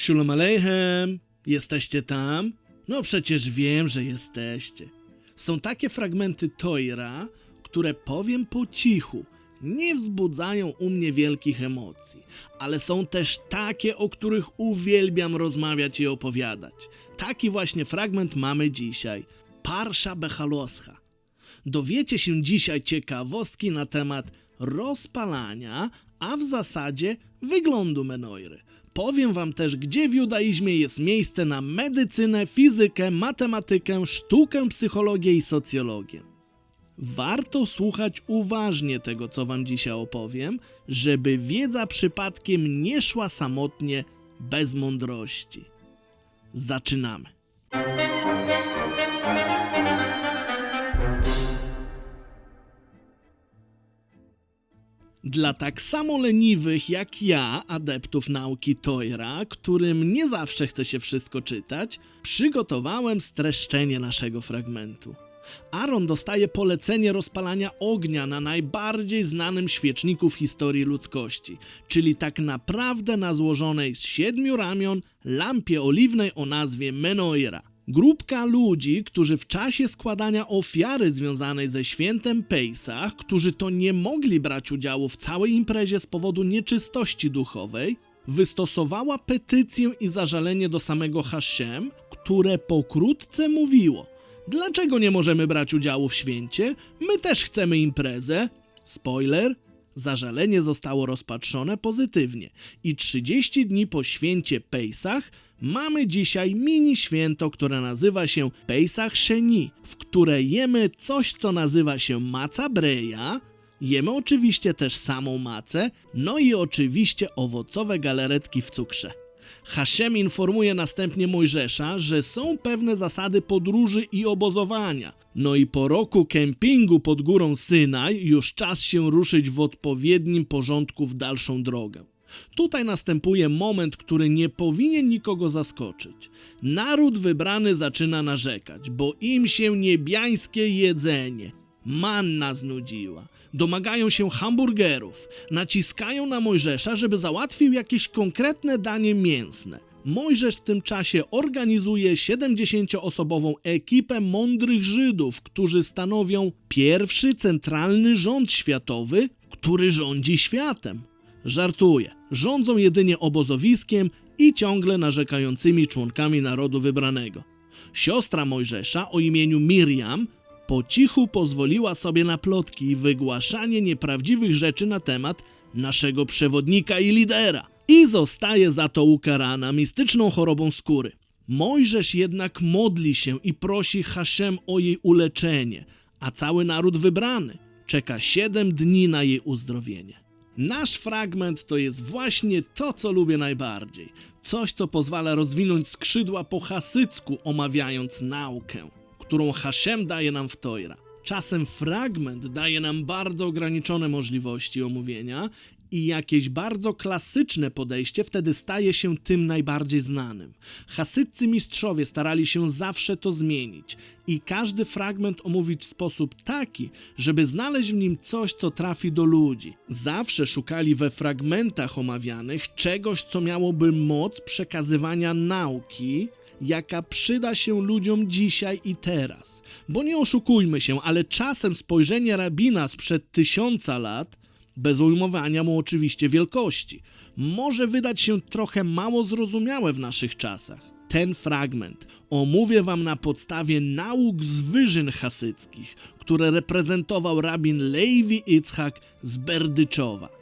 Shalom Aleichem, jesteście tam? No przecież wiem, że jesteście. Są takie fragmenty Toira, które powiem po cichu, nie wzbudzają u mnie wielkich emocji, ale są też takie, o których uwielbiam rozmawiać i opowiadać. Taki właśnie fragment mamy dzisiaj. Parsza Bechaloscha. Dowiecie się dzisiaj ciekawostki na temat rozpalania, a w zasadzie wyglądu Menojry. Powiem wam też, gdzie w judaizmie jest miejsce na medycynę, fizykę, matematykę, sztukę, psychologię i socjologię. Warto słuchać uważnie tego, co wam dzisiaj opowiem, żeby wiedza przypadkiem nie szła samotnie bez mądrości. Zaczynamy. Dla tak samo leniwych jak ja, adeptów nauki Toira, którym nie zawsze chce się wszystko czytać, przygotowałem streszczenie naszego fragmentu. Aaron dostaje polecenie rozpalania ognia na najbardziej znanym świeczniku w historii ludzkości, czyli tak naprawdę na złożonej z siedmiu ramion lampie oliwnej o nazwie Menoira. Grupka ludzi, którzy w czasie składania ofiary związanej ze świętem Pejsach, którzy to nie mogli brać udziału w całej imprezie z powodu nieczystości duchowej, wystosowała petycję i zażalenie do samego Hashem, które pokrótce mówiło – Dlaczego nie możemy brać udziału w święcie? My też chcemy imprezę. Spoiler. Zażalenie zostało rozpatrzone pozytywnie i 30 dni po święcie Pejsach mamy dzisiaj mini święto, które nazywa się Pejsach Sheni, w które jemy coś, co nazywa się maca breja, jemy oczywiście też samą macę, no i oczywiście owocowe galaretki w cukrze. Hashem informuje następnie Mojżesza, że są pewne zasady podróży i obozowania. No i po roku kempingu pod górą Synaj już czas się ruszyć w odpowiednim porządku w dalszą drogę. Tutaj następuje moment, który nie powinien nikogo zaskoczyć. Naród wybrany zaczyna narzekać, bo im się niebiańskie jedzenie, manna znudziła. Domagają się hamburgerów, naciskają na Mojżesza, żeby załatwił jakieś konkretne danie mięsne. Mojżesz w tym czasie organizuje 70-osobową ekipę mądrych Żydów, którzy stanowią pierwszy centralny rząd światowy, który rządzi światem. Żartuję, rządzą jedynie obozowiskiem i ciągle narzekającymi członkami narodu wybranego. Siostra Mojżesza o imieniu Miriam po cichu pozwoliła sobie na plotki i wygłaszanie nieprawdziwych rzeczy na temat naszego przewodnika i lidera i zostaje za to ukarana mistyczną chorobą skóry. Mojżesz jednak modli się i prosi Haszem o jej uleczenie, a cały naród wybrany czeka siedem dni na jej uzdrowienie. Nasz fragment to jest właśnie to, co lubię najbardziej. Coś, co pozwala rozwinąć skrzydła po hasycku, omawiając naukę którą Hashem daje nam w Toira. Czasem fragment daje nam bardzo ograniczone możliwości omówienia i jakieś bardzo klasyczne podejście wtedy staje się tym najbardziej znanym. Hasyccy mistrzowie starali się zawsze to zmienić i każdy fragment omówić w sposób taki, żeby znaleźć w nim coś, co trafi do ludzi. Zawsze szukali we fragmentach omawianych czegoś, co miałoby moc przekazywania nauki, jaka przyda się ludziom dzisiaj i teraz. Bo nie oszukujmy się, ale czasem spojrzenie rabina sprzed tysiąca lat, bez ujmowania mu oczywiście wielkości, może wydać się trochę mało zrozumiałe w naszych czasach. Ten fragment omówię wam na podstawie nauk z wyżyn hasyckich, które reprezentował rabin Lewi Itzhak z Berdyczowa.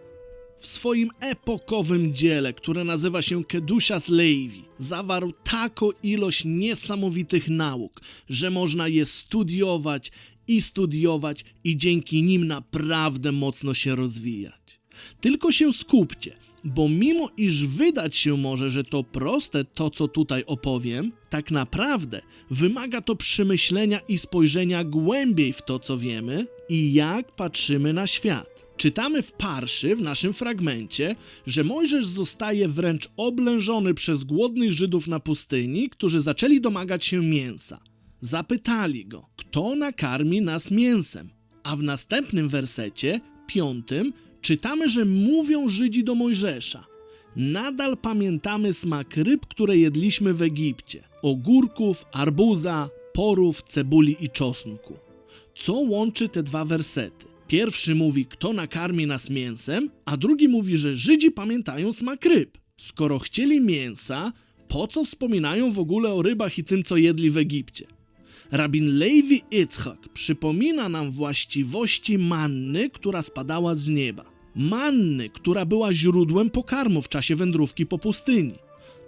W swoim epokowym dziele, które nazywa się Kedusias Levi, zawarł taką ilość niesamowitych nauk, że można je studiować i studiować i dzięki nim naprawdę mocno się rozwijać. Tylko się skupcie, bo mimo iż wydać się może, że to proste to, co tutaj opowiem, tak naprawdę wymaga to przemyślenia i spojrzenia głębiej w to, co wiemy i jak patrzymy na świat. Czytamy w Parszy, w naszym fragmencie, że Mojżesz zostaje wręcz oblężony przez głodnych Żydów na pustyni, którzy zaczęli domagać się mięsa. Zapytali go, kto nakarmi nas mięsem? A w następnym wersecie, piątym, czytamy, że mówią Żydzi do Mojżesza: nadal pamiętamy smak ryb, które jedliśmy w Egipcie: ogórków, arbuza, porów, cebuli i czosnku. Co łączy te dwa wersety? Pierwszy mówi, kto nakarmi nas mięsem, a drugi mówi, że Żydzi pamiętają smak ryb. Skoro chcieli mięsa, po co wspominają w ogóle o rybach i tym, co jedli w Egipcie? Rabin Levi Yitzchak przypomina nam właściwości manny, która spadała z nieba. Manny, która była źródłem pokarmu w czasie wędrówki po pustyni.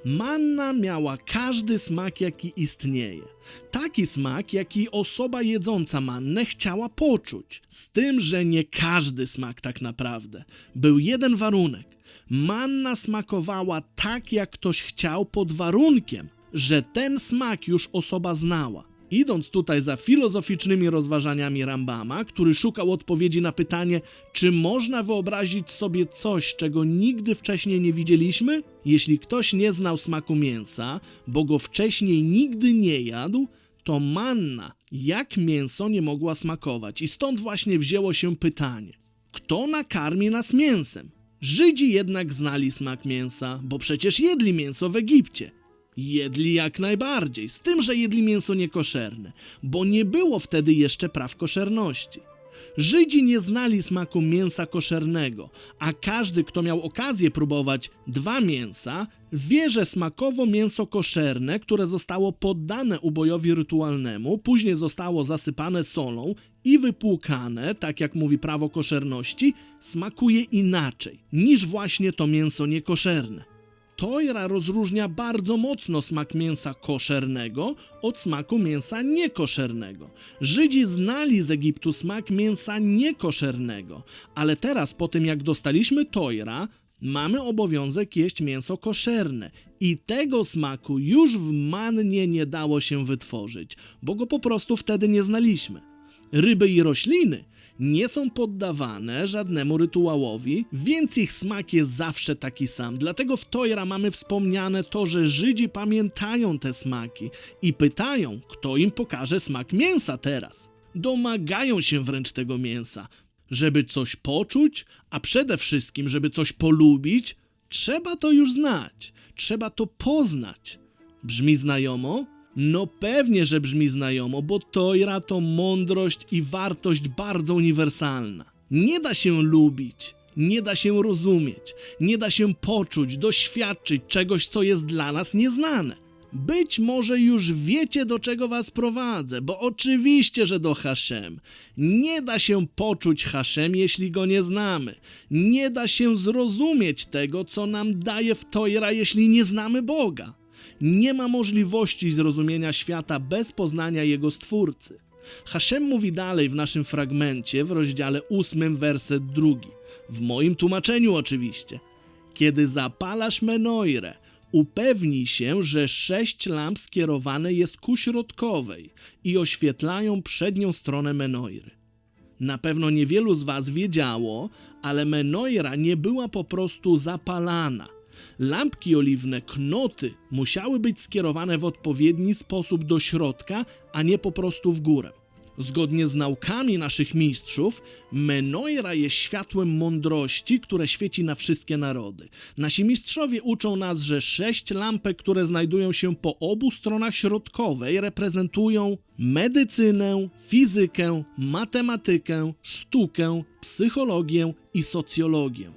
Manna miała każdy smak, jaki istnieje. Taki smak, jaki osoba jedząca mannę chciała poczuć. Z tym, że nie każdy smak tak naprawdę. Był jeden warunek. Manna smakowała tak, jak ktoś chciał, pod warunkiem, że ten smak już osoba znała. Idąc tutaj za filozoficznymi rozważaniami Rambama, który szukał odpowiedzi na pytanie, czy można wyobrazić sobie coś, czego nigdy wcześniej nie widzieliśmy? Jeśli ktoś nie znał smaku mięsa, bo go wcześniej nigdy nie jadł, to manna jak mięso nie mogła smakować. I stąd właśnie wzięło się pytanie: kto nakarmi nas mięsem? Żydzi jednak znali smak mięsa, bo przecież jedli mięso w Egipcie. Jedli jak najbardziej, z tym, że jedli mięso niekoszerne, bo nie było wtedy jeszcze praw koszerności. Żydzi nie znali smaku mięsa koszernego, a każdy, kto miał okazję próbować dwa mięsa, wie, że smakowo mięso koszerne, które zostało poddane ubojowi rytualnemu, później zostało zasypane solą i wypłukane, tak jak mówi prawo koszerności, smakuje inaczej niż właśnie to mięso niekoszerne. Tojra rozróżnia bardzo mocno smak mięsa koszernego od smaku mięsa niekoszernego. Żydzi znali z Egiptu smak mięsa niekoszernego, ale teraz po tym jak dostaliśmy Tojra, mamy obowiązek jeść mięso koszerne i tego smaku już w mannie nie dało się wytworzyć, bo go po prostu wtedy nie znaliśmy. Ryby i rośliny nie są poddawane żadnemu rytuałowi, więc ich smak jest zawsze taki sam. Dlatego w Tojra mamy wspomniane to, że Żydzi pamiętają te smaki i pytają, kto im pokaże smak mięsa teraz. Domagają się wręcz tego mięsa. Żeby coś poczuć, a przede wszystkim, żeby coś polubić, trzeba to już znać, trzeba to poznać. Brzmi znajomo? No pewnie, że brzmi znajomo, bo Tojra to mądrość i wartość bardzo uniwersalna. Nie da się lubić, nie da się rozumieć, nie da się poczuć, doświadczyć czegoś, co jest dla nas nieznane. Być może już wiecie, do czego was prowadzę, bo oczywiście, że do Haszem. Nie da się poczuć Haszem, jeśli go nie znamy. Nie da się zrozumieć tego, co nam daje w Tojra, jeśli nie znamy Boga. Nie ma możliwości zrozumienia świata bez poznania jego stwórcy. Hashem mówi dalej w naszym fragmencie w rozdziale 8, werset drugi. W moim tłumaczeniu oczywiście. Kiedy zapalasz menoirę, upewnij się, że sześć lamp skierowane jest ku środkowej i oświetlają przednią stronę menoiry. Na pewno niewielu z Was wiedziało, ale menoira nie była po prostu zapalana. Lampki oliwne, knoty musiały być skierowane w odpowiedni sposób do środka, a nie po prostu w górę. Zgodnie z naukami naszych mistrzów, Menoira jest światłem mądrości, które świeci na wszystkie narody. Nasi mistrzowie uczą nas, że sześć lampek, które znajdują się po obu stronach środkowej, reprezentują medycynę, fizykę, matematykę, sztukę, psychologię i socjologię.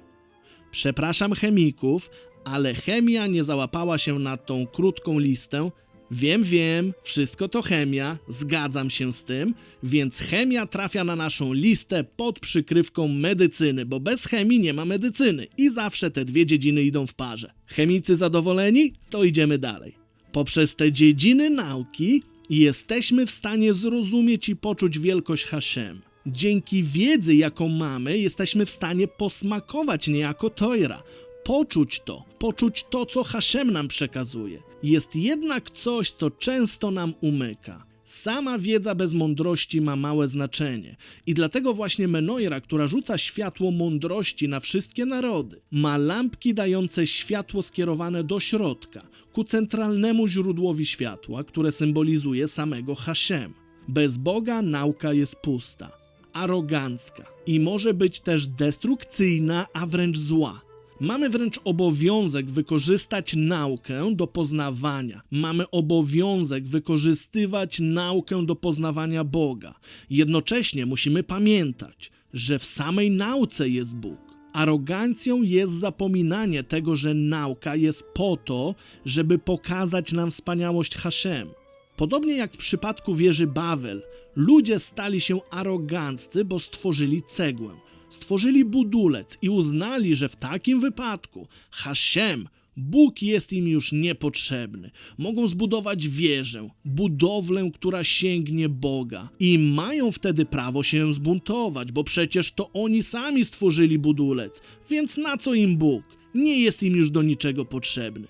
Przepraszam chemików, ale chemia nie załapała się na tą krótką listę. Wiem, wiem, wszystko to chemia, zgadzam się z tym, więc chemia trafia na naszą listę pod przykrywką medycyny, bo bez chemii nie ma medycyny i zawsze te dwie dziedziny idą w parze. Chemicy zadowoleni? To idziemy dalej. Poprzez te dziedziny nauki jesteśmy w stanie zrozumieć i poczuć wielkość Hashem. Dzięki wiedzy, jaką mamy, jesteśmy w stanie posmakować niejako Tojra, poczuć to, poczuć to, co Hashem nam przekazuje. Jest jednak coś, co często nam umyka. Sama wiedza bez mądrości ma małe znaczenie i dlatego właśnie Menoira, która rzuca światło mądrości na wszystkie narody, ma lampki dające światło skierowane do środka, ku centralnemu źródłowi światła, które symbolizuje samego Hashem. Bez Boga nauka jest pusta, arogancka i może być też destrukcyjna, a wręcz zła. Mamy wręcz obowiązek wykorzystać naukę do poznawania. Mamy obowiązek wykorzystywać naukę do poznawania Boga. Jednocześnie musimy pamiętać, że w samej nauce jest Bóg. Arogancją jest zapominanie tego, że nauka jest po to, żeby pokazać nam wspaniałość Haszem. Podobnie jak w przypadku wieży Bawel, ludzie stali się aroganccy, bo stworzyli cegłę, stworzyli budulec i uznali, że w takim wypadku Haszem, Bóg jest im już niepotrzebny. Mogą zbudować wieżę, budowlę, która sięgnie Boga. I mają wtedy prawo się zbuntować, bo przecież to oni sami stworzyli budulec, więc na co im Bóg? Nie jest im już do niczego potrzebny.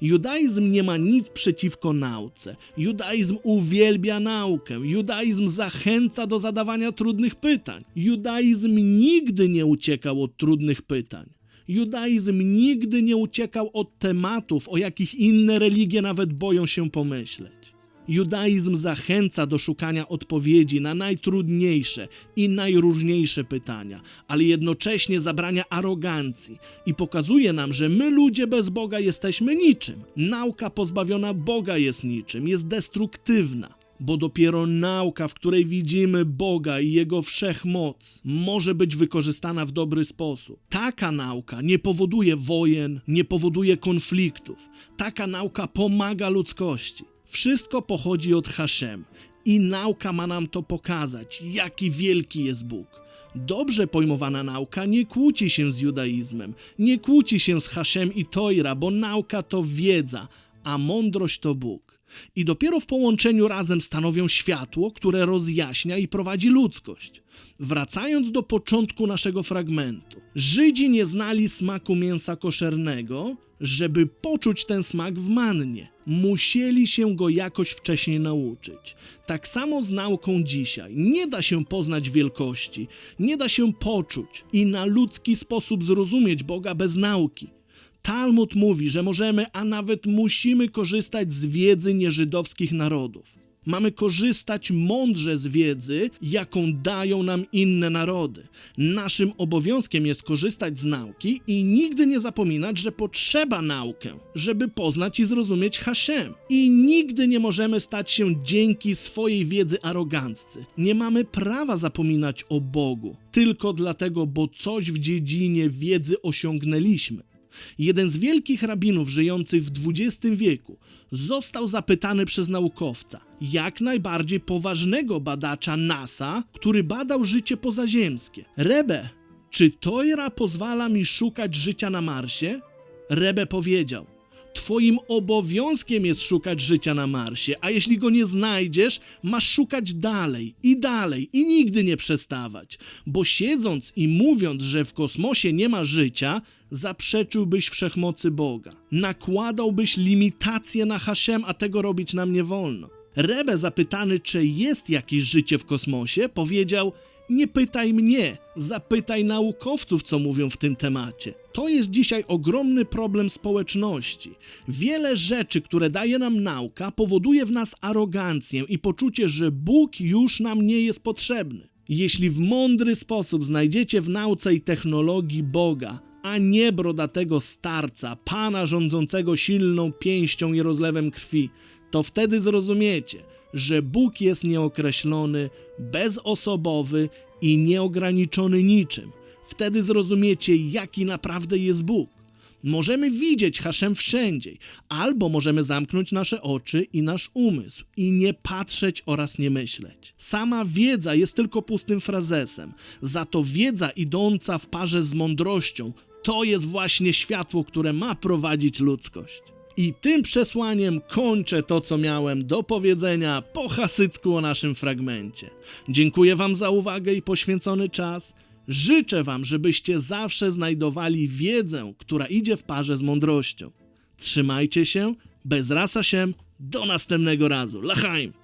Judaizm nie ma nic przeciwko nauce. Judaizm uwielbia naukę. Judaizm zachęca do zadawania trudnych pytań. Judaizm nigdy nie uciekał od trudnych pytań. Judaizm nigdy nie uciekał od tematów, o jakich inne religie nawet boją się pomyśleć. Judaizm zachęca do szukania odpowiedzi na najtrudniejsze i najróżniejsze pytania, ale jednocześnie zabrania arogancji i pokazuje nam, że my ludzie bez Boga jesteśmy niczym. Nauka pozbawiona Boga jest niczym, jest destruktywna. Bo dopiero nauka, w której widzimy Boga i Jego wszechmoc, może być wykorzystana w dobry sposób. Taka nauka nie powoduje wojen, nie powoduje konfliktów. Taka nauka pomaga ludzkości. Wszystko pochodzi od Haszem i nauka ma nam to pokazać, jaki wielki jest Bóg. Dobrze pojmowana nauka nie kłóci się z judaizmem, nie kłóci się z Haszem i Tojra, bo nauka to wiedza, a mądrość to Bóg. I dopiero w połączeniu razem stanowią światło, które rozjaśnia i prowadzi ludzkość. Wracając do początku naszego fragmentu. Żydzi nie znali smaku mięsa koszernego, żeby poczuć ten smak w mannie. Musieli się go jakoś wcześniej nauczyć. Tak samo z nauką dzisiaj. Nie da się poznać wielkości, nie da się poczuć i na ludzki sposób zrozumieć Boga bez nauki. Talmud mówi, że możemy, a nawet musimy korzystać z wiedzy nieżydowskich narodów. Mamy korzystać mądrze z wiedzy, jaką dają nam inne narody. Naszym obowiązkiem jest korzystać z nauki i nigdy nie zapominać, że potrzeba naukę, żeby poznać i zrozumieć Haszem. I nigdy nie możemy stać się dzięki swojej wiedzy aroganccy. Nie mamy prawa zapominać o Bogu, tylko dlatego, bo coś w dziedzinie wiedzy osiągnęliśmy. Jeden z wielkich rabinów żyjących w XX wieku został zapytany przez naukowca, jak najbardziej poważnego badacza NASA, który badał życie pozaziemskie. Rebe, czy Tojra pozwala mi szukać życia na Marsie? Rebe powiedział: Twoim obowiązkiem jest szukać życia na Marsie, a jeśli go nie znajdziesz, masz szukać dalej i dalej i nigdy nie przestawać, bo siedząc i mówiąc, że w kosmosie nie ma życia, zaprzeczyłbyś wszechmocy Boga. Nakładałbyś limitacje na Haszem, a tego robić nam nie wolno. Rebe zapytany, czy jest jakieś życie w kosmosie, powiedział: nie pytaj mnie, zapytaj naukowców, co mówią w tym temacie. To jest dzisiaj ogromny problem społeczności. Wiele rzeczy, które daje nam nauka, powoduje w nas arogancję i poczucie, że Bóg już nam nie jest potrzebny. Jeśli w mądry sposób znajdziecie w nauce i technologii Boga, a nie brodatego starca, pana rządzącego silną pięścią i rozlewem krwi, to wtedy zrozumiecie, że Bóg jest nieokreślony, bezosobowy i nieograniczony niczym. Wtedy zrozumiecie, jaki naprawdę jest Bóg. Możemy widzieć Haszem wszędzie, albo możemy zamknąć nasze oczy i nasz umysł i nie patrzeć oraz nie myśleć. Sama wiedza jest tylko pustym frazesem, za to wiedza idąca w parze z mądrością to jest właśnie światło, które ma prowadzić ludzkość. I tym przesłaniem kończę to, co miałem do powiedzenia po hasycku o naszym fragmencie. Dziękuję Wam za uwagę i poświęcony czas. Życzę Wam, żebyście zawsze znajdowali wiedzę, która idzie w parze z mądrością. Trzymajcie się, bez rasa się, do następnego razu. Lachaim!